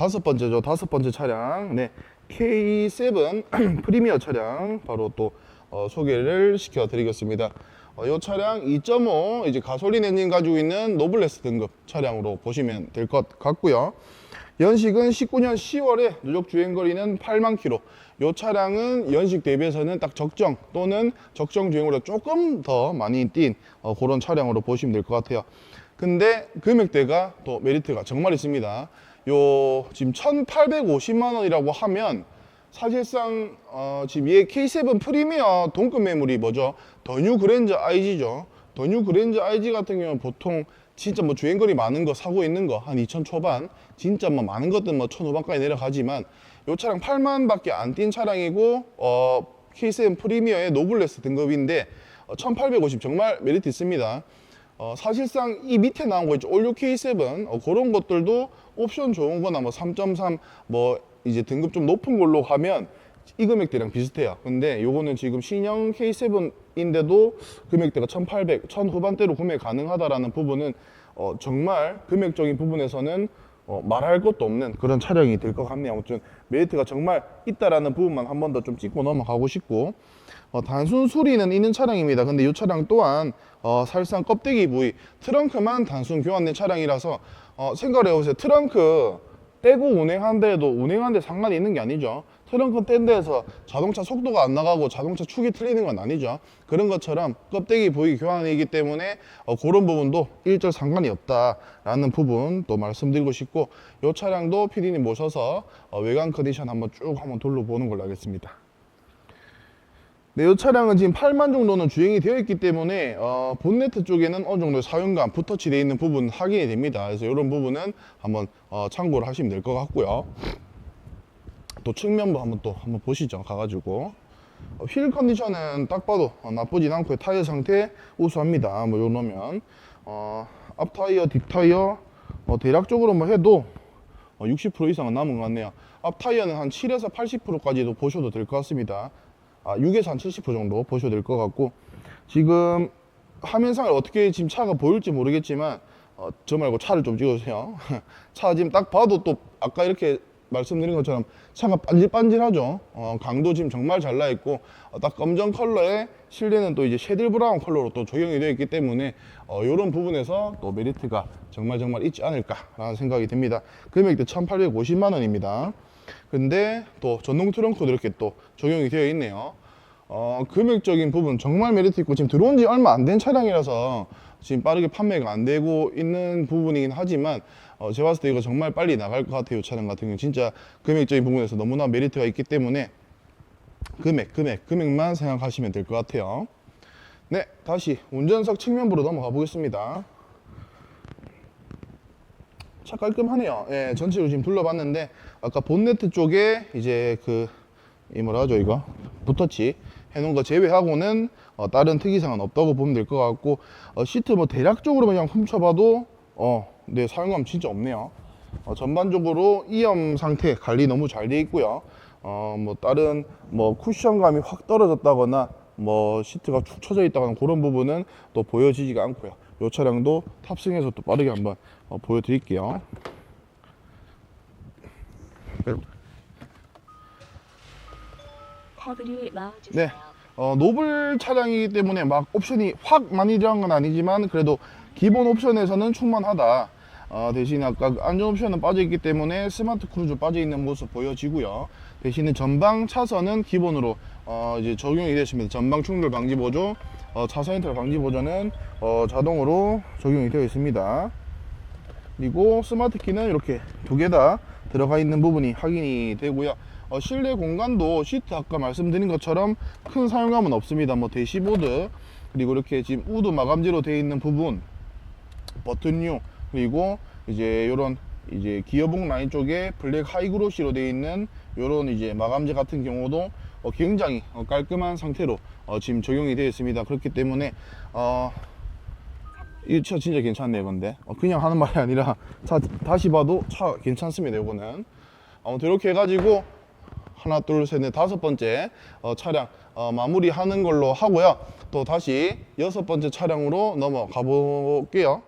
다섯 번째죠. 다섯 번째 차량. 네. K7 프리미어 차량 바로 또 어, 소개를 시켜 드리겠습니다. 어, 이 차량 2.5 이제 가솔린 엔진 가지고 있는 노블레스 등급 차량으로 보시면 될 것 같고요. 연식은 19년 10월에 누적 주행 거리는 8만 킬로. 이 차량은 연식 대비해서는 딱 적정 또는 적정 주행으로 조금 더 많이 뛴 어, 그런 차량으로 보시면 될 것 같아요. 근데 금액대가 또 메리트가 정말 있습니다. 요 지금 1,850만 원이라고 하면 사실상 어, 지금 얘 K7 프리미어 동급 매물이 뭐죠? 더뉴 그랜저 IG죠. 더뉴 그랜저 IG 같은 경우는 보통 진짜 뭐 주행거리 많은 거 사고 있는 거 한 2천 초반 진짜 뭐 많은 것들 뭐 1,500까지 내려가지만 요 차량 8만 밖에 안 뛴 차량이고 어, K7 프리미어의 노블레스 등급인데 어, 1,850 정말 메리트 있습니다. 어, 사실상 이 밑에 나온 거 있죠. 올류 K7 어, 그런 것들도 옵션 좋은 거나 뭐 3.3 뭐 이제 등급 좀 높은 걸로 가면 이 금액대랑 비슷해요. 근데 요거는 지금 신형 K7인데도 금액대가 1,800, 1,000 후반대로 구매 가능하다라는 부분은 어, 정말 금액적인 부분에서는 어, 말할 것도 없는 그런 차량이 될 것 같네요. 아무튼 메리트가 정말 있다라는 부분만 한 번 더좀 짚고 넘어가고 싶고 어, 단순 수리는 있는 차량입니다. 근데 이 차량 또한 어, 사실상 껍데기 부위 트렁크만 단순 교환된 차량이라서 어, 생각을 해보세요. 트렁크 떼고 운행한데도 운행하는데 상관이 있는 게 아니죠. 트렁크 뗀 데에서 자동차 속도가 안 나가고 자동차 축이 틀리는 건 아니죠. 그런 것처럼 껍데기 부위 교환이기 때문에 어, 그런 부분도 일절 상관이 없다라는 부분 또 말씀드리고 싶고 이 차량도 PD님 모셔서 어, 외관 컨디션 한번 쭉 한번 둘러보는 걸로 하겠습니다. 네, 이 차량은 지금 8만 정도는 주행이 되어 있기 때문에 어, 본네트 쪽에는 어느 정도 사용감, 붓터치 되어 있는 부분 확인이 됩니다. 그래서 이런 부분은 한번 어, 참고를 하시면 될 것 같고요. 또 측면부 한번 또 한번 보시죠. 가가지고 어, 휠 컨디션은 딱 봐도 어, 나쁘진 않고요. 타이어 상태 우수합니다. 뭐 요러면 어, 앞 타이어, 뒷 타이어 어, 대략적으로 뭐 해도 어, 60% 이상은 남은 것 같네요. 앞 타이어는 한 7에서 80%까지도 보셔도 될 것 같습니다. 아, 6에서 한 70% 정도 보셔도 될 것 같고 지금 화면상을 어떻게 지금 차가 보일지 모르겠지만 어, 저 말고 차를 좀 찍어주세요. 차 지금 딱 봐도 또 아까 이렇게 말씀드린 것처럼 차가 반질반질하죠. 어, 강도 지금 정말 잘 나 있고 어, 딱 검정 컬러에 실내는 또 이제 쉐들 브라운 컬러로 또 적용이 되어 있기 때문에 어, 이런 부분에서 또 메리트가 정말 정말 있지 않을까 라는 생각이 듭니다. 금액도 1,850만 원입니다. 근데 또 전동 트렁크도 이렇게 또 적용이 되어 있네요. 어, 금액적인 부분 정말 메리트 있고 지금 들어온 지 얼마 안 된 차량이라서 지금 빠르게 판매가 안 되고 있는 부분이긴 하지만 어, 제가 봤을 때 이거 정말 빨리 나갈 것 같아요. 이 차량 같은 경우 진짜 금액적인 부분에서 너무나 메리트가 있기 때문에 금액, 금액, 금액만 생각하시면 될 것 같아요. 네, 다시 운전석 측면부로 넘어가 보겠습니다. 차 깔끔하네요. 예, 전체로 지금 둘러봤는데 아까 본네트 쪽에 이제 그 이 뭐라 하죠 이거 붓터치 해놓은 거 제외하고는 어, 다른 특이사항은 없다고 보면 될 것 같고 어, 시트 뭐 대략적으로 그냥 훔쳐봐도 어, 네 사용감 진짜 없네요. 어, 전반적으로 이염 상태 관리 너무 잘 돼 있고요. 어, 뭐 다른 뭐 쿠션감이 확 떨어졌다거나 뭐 시트가 축 처져 있다거나 그런 부분은 또 보여지지가 않고요. 이 차량도 탑승해서 또 빠르게 한번 어, 보여드릴게요. 네. 어, 노블 차량이기 때문에 막 옵션이 확 많이 들어간 건 아니지만 그래도 기본 옵션에서는 충만하다. 어, 대신 아까 그 안전 옵션은 빠져 있기 때문에 스마트 크루즈 빠져 있는 모습 보여지고요. 대신에 전방 차선은 기본으로 어, 이제 적용이 되십니다. 전방 충돌 방지 보조, 어, 차선 이탈 방지 보조는 어, 자동으로 적용이 되어 있습니다. 그리고 스마트 키는 이렇게 두 개 다 들어가 있는 부분이 확인이 되고요. 어, 실내 공간도 시트 아까 말씀드린 것처럼 큰 사용감은 없습니다. 뭐 대시보드 그리고 이렇게 지금 우드 마감재로 되어 있는 부분 버튼류 그리고 이제 요런 이제 기어봉 라인 쪽에 블랙 하이그로시로 되어 있는 요런 이제 마감재 같은 경우도 어, 굉장히 어, 깔끔한 상태로 어, 지금 적용이 되어 있습니다. 그렇기 때문에 어, 이 차 진짜 괜찮네요, 근데. 어, 그냥 하는 말이 아니라 차 다시 봐도 차 괜찮습니다, 요거는. 아무튼 이렇게 해가지고 하나, 둘, 셋, 넷, 다섯 번째 어, 차량 어, 마무리하는 걸로 하고요. 또 다시 여섯 번째 차량으로 넘어가 볼게요.